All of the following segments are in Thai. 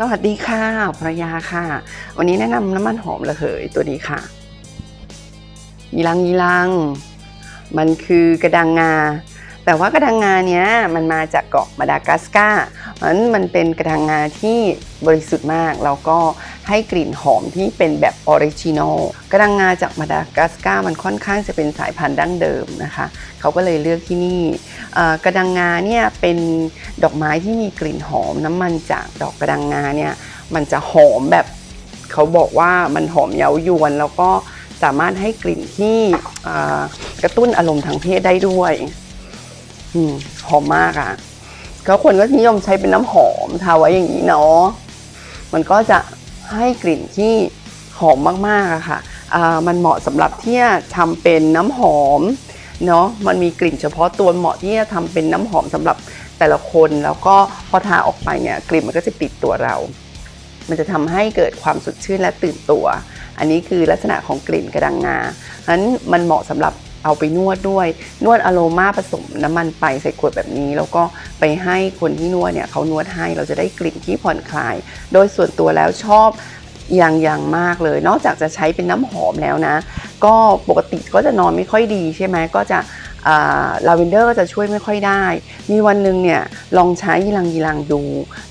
สวัสดีค่ะภรรยาค่ะ วันนี้แนะนำน้ำมันหอมระเหยตัวนี้ค่ะยีรังยีรัง มันคือกระดังงา แต่ว่ากระดังงาเนี้ยมันมาจากเกาะมาดากัสการ์ เพราะนั้นมันเป็นกระดังงาที่บริสุทธิ์มาก แล้วก็ให้กลิ่นหอมที่เป็นแบบออริจินอลกระดังงาจากมาดากัสการ์มันค่อนข้างจะเป็นสายพันธุ์ดั้งเดิมนะคะ เขาก็เลยเลือกที่นี่กระดังงาเนี่ยเป็นดอกไม้ที่มีกลิ่นหอมน้ำมันจากดอกกระดังงาเนี่ยมันจะหอมแบบเขาบอกว่ามันหอมเย้ายวน แล้วก็สามารถให้กลิ่นที่กระตุ้นอารมณ์ทางเพศได้ด้วยอหอมมากอะ่ะ ก็คนก็นิยมใช้เป็นน้ำหอมทาไว้อย่างนี้เนาะมันก็จะให้กลิ่นที่หอมมากๆอะค่ะอ่ามันเหมาะสำหรับที่จะทำเป็นน้ำหอมเนาะมันมีกลิ่นเฉพาะตัวเหมาะที่จะทำเป็นน้ำหอมสำหรับแต่ละคนแล้วก็พอทาออกไปเนี่ยกลิ่นมันก็จะติดตัวเรา มันจะทำให้เกิดความสดชื่นและตื่นตัว อันนี้คือลักษณะของกลิ่นกระดังงาฉะนั้นมันเหมาะสำหรับ เอาไปนวดด้วย นวดอโรมาผสมน้ำมันไปใส่ขวดแบบนี้ แล้วก็ไปให้คนที่นวดเนี่ยเขานวดให้เราจะได้กลิ่นที่ผ่อนคลาย โดยส่วนตัวแล้วชอบอย่างอย่างมากเลย นอกจากจะใช้เป็นน้ำหอมแล้วนะ ก็ปกติก็จะนอนไม่ค่อยดีใช่ไหมก็จะลาเวนเดอร์ก็จะช่วยไม่ค่อยได้ มีวันหนึ่งเนี่ยลองใช้ยีรังยีรังดู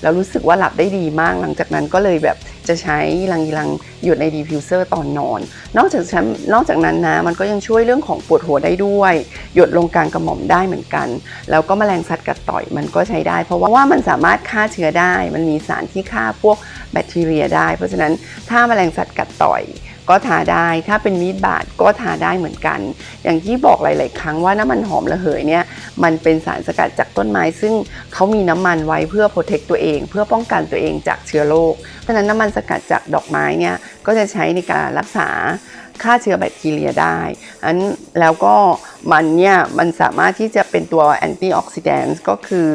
แล้วรู้สึกว่าหลับได้ดีมาก หลังจากนั้นก็เลยแบบ จะใช้ยีรังยีรังหยดในดีฟิวเซอร์ตอนนอน นอกจากฉันนอกจากนั้นนะมันก็ยังช่วยเรื่องของปวดหัวได้ด้วย หยดลงกลางกระหม่อมได้เหมือนกัน แล้วก็แมลงสัตว์กัดต่อยมันก็ใช้ได้ เพราะว่ามันสามารถฆ่าเชื้อได้ มันมีสารที่ฆ่าพวกแบคทีเรียได้ เพราะฉะนั้นถ้าแมลงสัตว์กัดต่อย ก็ทาได้ ถ้าเป็นมีดบาดก็ทาได้เหมือนกัน อย่างที่บอกหลาย ๆ ครั้งว่าน้ำมันหอมระเหยเนี่ยมันเป็นสารสกัดจากต้นไม้ ซึ่งเขามีน้ำมันไว้เพื่อโปรเทคตัวเอง เพื่อป้องกันตัวเองจากเชื้อโรคเพราะฉะนั้นน้ำมันสกัดจากดอกไม้เนี่ยก็จะใช้ในการรักษาฆ่าเชื้อแบคทีเรียได้อันแล้วก็มันเนี่ยมันสามารถที่จะเป็นตัวแอนตี้ออกซิแดนต์ก็คือ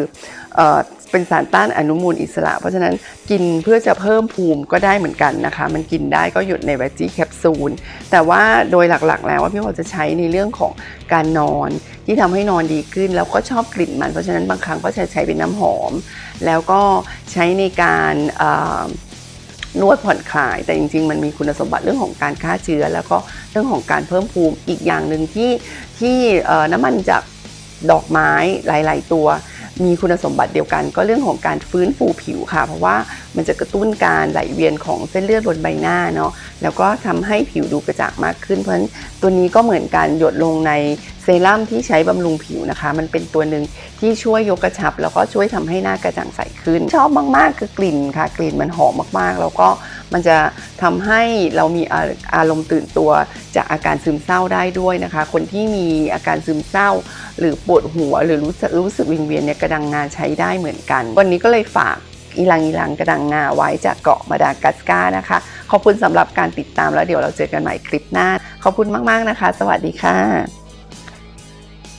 เป็นสารต้านอนุมูลอิสระ เพราะฉะนั้นกินเพื่อจะเพิ่มภูมิก็ได้เหมือนกันนะคะ มันกินได้ก็หยุดในแวจี้แคปซูล แต่ว่าโดยหลักๆ แล้วว่าพี่โอจะใช้ในเรื่องของการนอนที่ทำให้นอนดีขึ้น แล้วก็ชอบกลิ่นมัน เพราะฉะนั้นบางครั้งก็จะใช้เป็นน้ำหอม แล้วก็ใช้ในการนวดผ่อนคลาย แต่จริง ๆ มันมีคุณสมบัติเรื่องของการฆ่าเชื้อ แล้วก็เรื่องของการเพิ่มภูมิอีกอย่างหนึ่งที่ที่น้ำมันจากดอกไม้หลาย ๆ ตัว มีคุณสมบัติเดียวกัน ก็เรื่องของการฟื้นฟูผิวค่ะ เพราะว่ามันจะกระตุ้นการไหลเวียนของเส้นเลือดบนใบหน้าเนาะแล้วก็ทำให้ผิวดูกระจ่างมากขึ้น เพราะฉะนั้นตัวนี้ก็เหมือนการหยดลงในเซรั่มที่ใช้บำรุงผิวนะคะ มันเป็นตัวหนึ่งที่ช่วยยกกระชับ แล้วก็ช่วยทำให้หน้ากระจ่างใสขึ้น ชอบมากๆคือกลิ่นค่ะ กลิ่นมันหอมมากๆ แล้วก็ มันจะทำให้เรามีอารมณ์ตื่นตัวจากอาการซึมเศร้าได้ด้วยนะคะ คนที่มีอาการซึมเศร้า หรือปวดหัวหรือรู้สึกรู้สึกวิงเวียนเนี่ยกระดังงาใช้ได้เหมือนกัน วันนี้ก็เลยฝากอีลังอีลังกระดังงาไว้จากเกาะมาดากัสการ์นะคะ ขอบคุณสำหรับการติดตามแล้วเดี๋ยวเราเจอกันใหม่คลิปหน้า ขอบคุณมาก ๆ นะคะ สวัสดีค่ะ